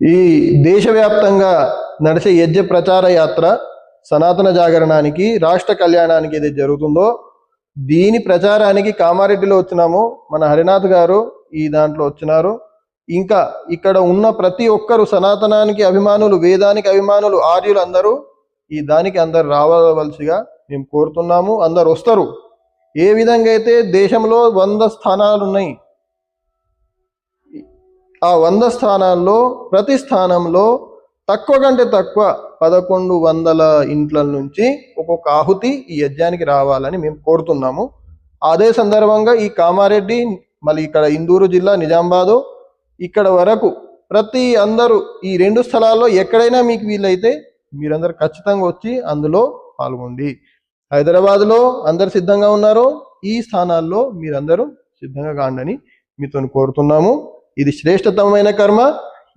ఈ దేశవ్యాప్తంగా నడిచే యజ్ఞ ప్రచార యాత్ర సనాతన జాగరణానికి రాష్ట్ర కళ్యాణానికి ఏదైతే జరుగుతుందో దీని ప్రచారానికి కామారెడ్డిలో వచ్చినాము. మన హరినాథ్ గారు ఈ దాంట్లో వచ్చినారు. ఇంకా ఇక్కడ ఉన్న ప్రతి ఒక్కరు సనాతనానికి అభిమానులు వేదానికి అభిమానులు ఆర్యులు అందరూ ఈ దానికి అందరు రావలసిగా మేము కోరుతున్నాము. అందరు వస్తారు ఏ విధంగా అయితే దేశంలో వంద స్థానాలు ఉన్నాయి ఆ వంద స్థానాల్లో ప్రతి స్థానంలో తక్కువ కంటే తక్కువ పదకొండు వందల ఇంట్ల నుంచి ఒక్కొక్క ఆహుతి ఈ యజ్ఞానికి రావాలని మేము కోరుతున్నాము. అదే సందర్భంగా ఈ కామారెడ్డి మళ్ళీ ఇక్కడ ఇందూరు జిల్లా నిజామాబాదు ఇక్కడ వరకు ప్రతి అందరూ ఈ రెండు స్థలాల్లో ఎక్కడైనా మీకు వీలైతే మీరందరూ ఖచ్చితంగా వచ్చి అందులో పాల్గొండి. హైదరాబాద్లో అందరు సిద్ధంగా ఉన్నారు ఈ స్థానాల్లో మీరందరూ సిద్ధంగా కాండని మీతో కోరుతున్నాము. ఇది శ్రేష్టతమైన కర్మ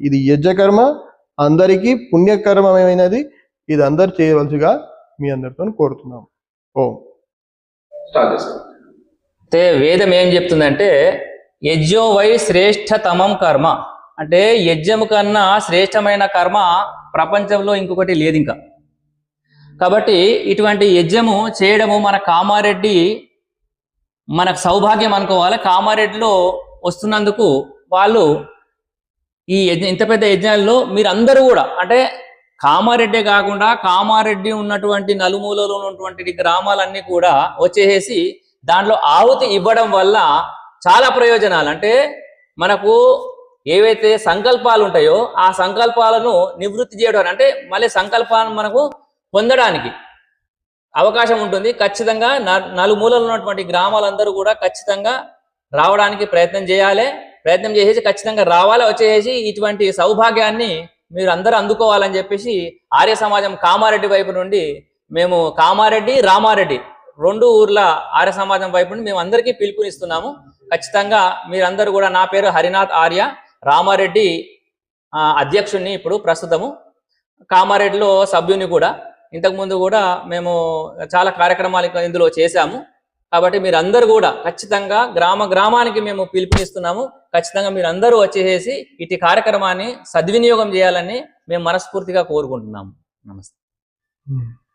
ఇది యజ్ఞ కర్మ అందరికీ పుణ్యకర్మమైనది. ఇది అందరు చేయవలసిగా మీ అందరితో కోరుతున్నాము ఓం. అయితే వేదం ఏం చెప్తుందంటే యజ్ఞో వై శ్రేష్టతమం కర్మ. అంటే యజ్ఞము కన్నా శ్రేష్టమైన కర్మ ప్రపంచంలో ఇంకొకటి లేదు ఇంకా కాబట్టి ఇటువంటి యజ్ఞము చేయడము మన కామారెడ్డి మనకు సౌభాగ్యం అనుకోవాలి? కామారెడ్డిలో వస్తున్నందుకు వాళ్ళు ఈ యజ్ఞ ఇంత పెద్ద యజ్ఞాల్లో మీరందరూ కూడా అంటే కామారెడ్డే కాకుండా కామారెడ్డి ఉన్నటువంటి నలుమూలలో ఉన్నటువంటి గ్రామాలన్నీ కూడా వచ్చేసేసి దాంట్లో ఆహుతి ఇవ్వడం వల్ల చాలా ప్రయోజనాలు. అంటే మనకు ఏవైతే సంకల్పాలు ఉంటాయో ఆ సంకల్పాలను నివృత్తి చేయడం అంటే మళ్ళీ సంకల్పాలను మనకు పొందడానికి అవకాశం ఉంటుంది. ఖచ్చితంగా న- నలుమూలలు ఉన్నటువంటి గ్రామాలందరూ కూడా ఖచ్చితంగా రావడానికి ప్రయత్నం చేయాలి. ప్రయత్నం చేసేసి ఖచ్చితంగా రావాలా వచ్చేసి ఇటువంటి సౌభాగ్యాన్ని మీరు అందరూ అందుకోవాలని చెప్పేసి ఆర్య సమాజం కామారెడ్డి వైపు నుండి మేము కామారెడ్డి రామారెడ్డి రెండు ఊర్ల ఆర్య సమాజం వైపు నుండి మేము అందరికీ పిలుపునిస్తున్నాము. ఖచ్చితంగా మీరందరూ కూడా నా పేరు హరినాథ్ ఆర్య రామారెడ్డి అధ్యక్షుడిని ఇప్పుడు ప్రస్తుతము. కామారెడ్డిలో సభ్యుని కూడా. ఇంతకుముందు కూడా మేము చాలా కార్యక్రమాలు ఇందులో చేశాము. కాబట్టి మీరందరూ కూడా ఖచ్చితంగా గ్రామ గ్రామానికి మేము పిలుపునిస్తున్నాము. ఖచ్చితంగా మీరందరూ వచ్చేసేసి ఇటు కార్యక్రమాన్ని సద్వినియోగం చేయాలని మేము మనస్ఫూర్తిగా కోరుకుంటున్నాము. నమస్తే. Hmm.